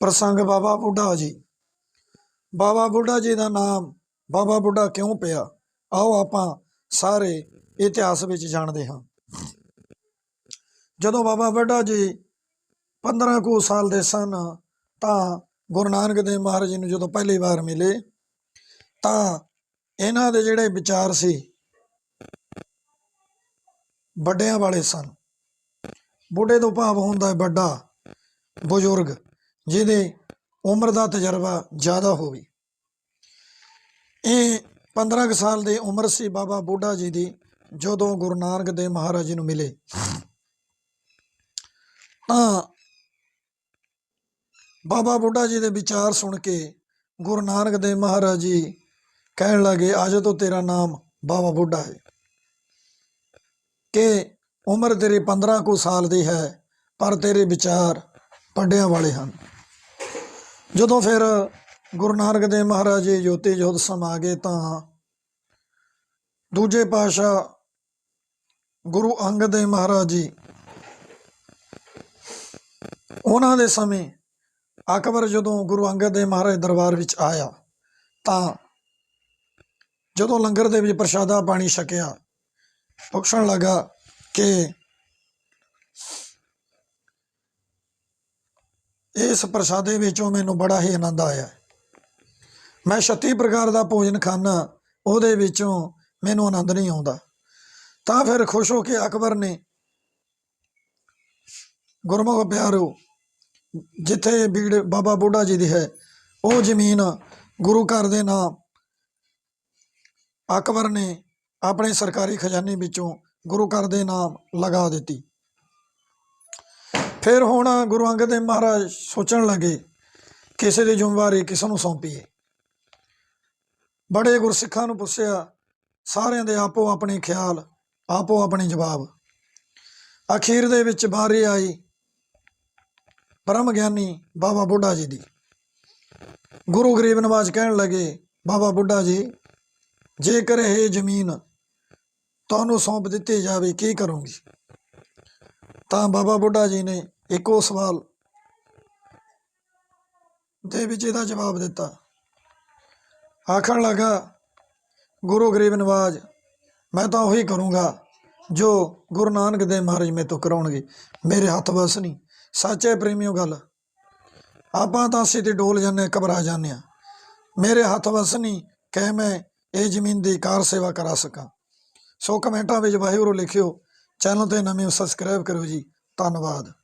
ਪ੍ਰਸੰਗ ਬਾਬਾ ਬੁੱਢਾ ਜੀ। ਬਾਬਾ ਬੁੱਢਾ ਜੀ ਦਾ ਨਾਮ ਬਾਬਾ ਬੁੱਢਾ ਕਿਉਂ ਪਿਆ? ਆਓ ਆਪਾਂ ਸਾਰੇ ਇਤਿਹਾਸ ਵਿੱਚ ਜਾਣਦੇ ਹਾਂ। ਜਦੋਂ ਬਾਬਾ ਬੁੱਢਾ ਜੀ 15 ਕੁ ਸਾਲ ਦੇ ਸਨ, ਤਾਂ ਗੁਰੂ ਨਾਨਕ ਦੇਵ ਮਹਾਰਾਜ ਜੀ ਨੂੰ ਜਦੋਂ ਪਹਿਲੀ ਵਾਰ ਮਿਲੇ, ਤਾਂ ਇਹਨਾਂ ਦੇ ਜਿਹੜੇ ਵਿਚਾਰ ਸੀ, ਵੱਡਿਆਂ ਵਾਲੇ ਸਨ। ਬੁੱਢੇ ਤੋਂ ਭਾਵ ਹੁੰਦਾ ਹੈ ਵੱਡਾ ਬਜ਼ੁਰਗ। ਜਿਹਦੇ ਉਮਰ ਦਾ ਤਜਰਬਾ ਜ਼ਿਆਦਾ ਹੋਵੇ। ਇਹ 15 ਕੁ ਸਾਲ ਦੀ ਉਮਰ ਸੀ ਬਾਬਾ ਬੁੱਢਾ ਜੀ ਦੀ, ਜਦੋਂ ਗੁਰੂ ਨਾਨਕ ਦੇਵ ਮਹਾਰਾਜ ਜੀ ਨੂੰ ਮਿਲੇ। ਤਾਂ ਬਾਬਾ ਬੁੱਢਾ ਜੀ ਦੇ ਵਿਚਾਰ ਸੁਣ ਕੇ ਗੁਰੂ ਨਾਨਕ ਦੇਵ ਮਹਾਰਾਜ ਜੀ ਕਹਿਣ ਲੱਗੇ ਅੱਜ ਤੋਂ, ਤੇਰਾ ਨਾਮ ਬਾਬਾ ਬੁੱਢਾ ਹੈ। ਕਿ ਉਮਰ ਤੇਰੀ 15 ਕੁ ਸਾਲ ਦੀ ਹੈ, ਪਰ ਤੇਰੇ ਵਿਚਾਰ ਵੱਡਿਆਂ ਵਾਲੇ ਹਨ। ਜਦੋਂ ਫਿਰ ਗੁਰੂ ਨਾਨਕ ਦੇਵ ਮਹਾਰਾਜ ਜੀ ਜੋਤੀ ਜੋਤ ਸਮਾ ਗਏ ਤਾਂ ਦੂਜੇ ਪਾਤਸ਼ਾਹ ਗੁਰੂ ਅੰਗਦ ਦੇਵ ਮਹਾਰਾਜ ਜੀ ਉਹਨਾਂ ਦੇ ਸਮੇਂ ਅਕਬਰ ਜਦੋਂ ਗੁਰੂ ਅੰਗਦ ਦੇਵ ਮਹਾਰਾਜ ਦਰਬਾਰ ਵਿੱਚ ਆਇਆ ਤਾਂ ਜਦੋਂ ਲੰਗਰ ਦੇ ਵਿੱਚ ਪ੍ਰਸ਼ਾਦਾ ਪਾਣੀ ਛਕਿਆ, ਪੁੱਛਣ ਲੱਗਾ ਕਿ ਇਸ ਪ੍ਰਸ਼ਾਦੇ ਵਿੱਚੋਂ ਮੈਨੂੰ ਬੜਾ ਹੀ ਆਨੰਦ ਆਇਆ। ਮੈਂ 36 ਪ੍ਰਕਾਰ ਦਾ ਭੋਜਨ ਖਾਣਾ ਉਹਦੇ ਵਿੱਚੋਂ ਮੈਨੂੰ ਆਨੰਦ ਨਹੀਂ ਆਉਂਦਾ। ਤਾਂ ਫਿਰ ਖੁਸ਼ ਹੋ ਕੇ ਅਕਬਰ ਨੇ, ਗੁਰਮੁਖ ਪਿਆਰੋ, ਜਿੱਥੇ ਬੀੜ ਬਾਬਾ ਬੁੱਢਾ ਜੀ ਦੀ ਹੈ, ਉਹ ਜ਼ਮੀਨ ਗੁਰੂ ਘਰ ਦੇ ਨਾਮ ਅਕਬਰ ਨੇ ਆਪਣੇ ਸਰਕਾਰੀ ਖਜ਼ਾਨੇ ਵਿੱਚੋਂ ਗੁਰੂ ਘਰ ਦੇ ਨਾਮ ਲਗਾ ਦਿੱਤੀ। ਫਿਰ ਹੁਣ ਗੁਰੂ ਅੰਗਦ ਦੇਵ ਮਹਾਰਾਜ ਸੋਚਣ ਲੱਗੇ, ਕਿਸੇ ਦੀ ਜ਼ਿੰਮੇਵਾਰੀ ਕਿਸ ਨੂੰ ਸੌਂਪੀਏ। ਬੜੇ ਗੁਰਸਿੱਖਾਂ ਨੂੰ ਪੁੱਛਿਆ, ਸਾਰਿਆਂ ਦੇ ਆਪੋ ਆਪਣੇ ਖਿਆਲ, ਆਪੋ ਆਪਣੇ ਜਵਾਬ। ਅਖੀਰ ਦੇ ਵਿੱਚ ਬਾਰੀ ਆਈ ਪਰਮ ਗਿਆਨੀ ਬਾਬਾ ਬੁੱਢਾ ਜੀ ਦੀ। ਗੁਰੂ ਗਰੀਬ ਨਵਾਜ ਕਹਿਣ ਲੱਗੇ, ਬਾਬਾ ਬੁੱਢਾ ਜੀ, ਜੇਕਰ ਇਹ ਜ਼ਮੀਨ ਤੁਹਾਨੂੰ ਸੌਂਪ ਦਿੱਤੀ ਜਾਵੇ, ਕੀ ਕਰੋਗੇ? ਤਾਂ ਬਾਬਾ ਬੁੱਢਾ ਜੀ ਨੇ ਇੱਕੋ ਸਵਾਲ ਦੇ ਵਿੱਚ ਇਹਦਾ ਜਵਾਬ ਦਿੱਤਾ। ਆਖਣ ਲੱਗਾ ਗੁਰੂ ਗਰੀਬ ਨਵਾਜ ਮੈਂ ਤਾਂ ਉਹੀ ਕਰੂੰਗਾ ਜੋ ਗੁਰੂ ਨਾਨਕ ਦੇਵ ਮਹਾਰਾਜ ਮੇਰੇ ਤੋਂ ਕਰਾਉਣਗੇ। ਮੇਰੇ ਹੱਥ ਵਸ ਨਹੀਂ। ਸੱਚੇ ਪ੍ਰੇਮਿਓ ਗੱਲ। ਆਪਾਂ ਤਾਂ ਅਸੀਂ ਤੇ ਡੋਲ ਜਾਂਦੇ ਹਾਂ, ਘਬਰਾ ਜਾਂਦੇ ਆ ਮੇਰੇ ਹੱਥ ਵਸ ਨਹੀਂ ਕਿ ਮੈਂ ਇਹ ਜ਼ਮੀਨ ਦੀ ਕਾਰ ਸੇਵਾ ਕਰਾ ਸਕਾਂ। ਸੋ ਕਮੈਂਟਾਂ ਵਿੱਚ ਵਾਹਿਗੁਰੂ ਲਿਖਿਓ ਚੈਨਲ ਤੇ ਨਵੇਂ ਸਬਸਕ੍ਰਾਈਬ ਕਰੋ ਜੀ। ਧੰਨਵਾਦ।